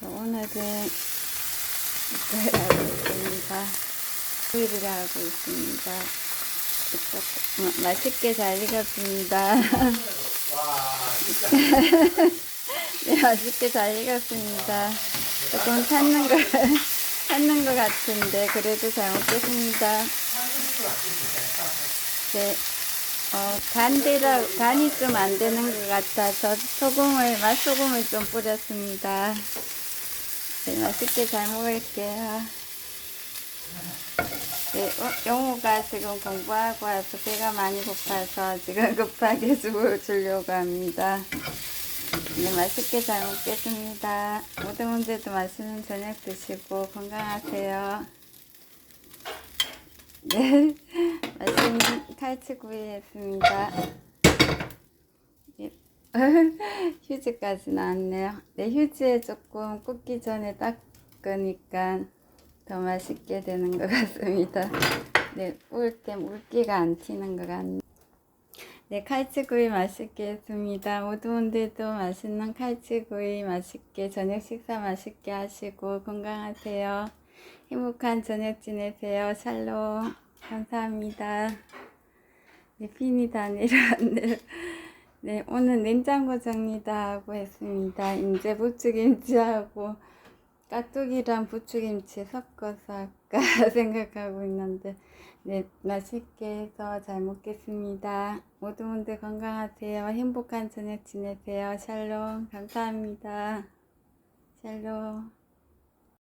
자, 오늘은 이걸 하고 있습니다. 구이를 하고 있습니다. 맛있게 잘 익었습니다. 네, 맛있게 잘 익었습니다. 조금 탔는 거, 탔는 것 같은데, 그래도 잘 먹겠습니다. 네, 어, 간대라, 간이 좀 안 되는 것 같아서 소금을, 맛소금을 좀 뿌렸습니다. 네, 맛있게 잘 먹을게요. 네, 어, 영호가 지금 공부하고 와서 배가 많이 고파서 지금 급하게 죽을 주려고 합니다. 네, 맛있게 잘 먹겠습니다. 모든 분들도 맛있는 저녁 드시고 건강하세요. 네, 칼치구이 했습니다. 예. 휴지까지 나왔네요. 네, 휴지에 조금 굽기 전에 닦으니까 더 맛있게 되는 것 같습니다. 네, 구울 때 물기가 안 튀는 것 같네요. 네, 칼치구이 맛있게 했습니다. 모든 분들도 맛있는 칼치구이 맛있게 저녁 식사 맛있게 하시고 건강하세요. 행복한 저녁 지내세요. 샬롬. 감사합니다. 네, 핀이 다 내려왔네요. 네, 오늘 냉장고 정리도 하고 했습니다. 이제 부추김치하고 깍두기랑 부추김치 섞어서 할까 생각하고 있는데, 네, 맛있게 해서 잘 먹겠습니다. 모두 분들 건강하세요. 행복한 저녁 지내세요. 샬롬. 감사합니다. 샬롬.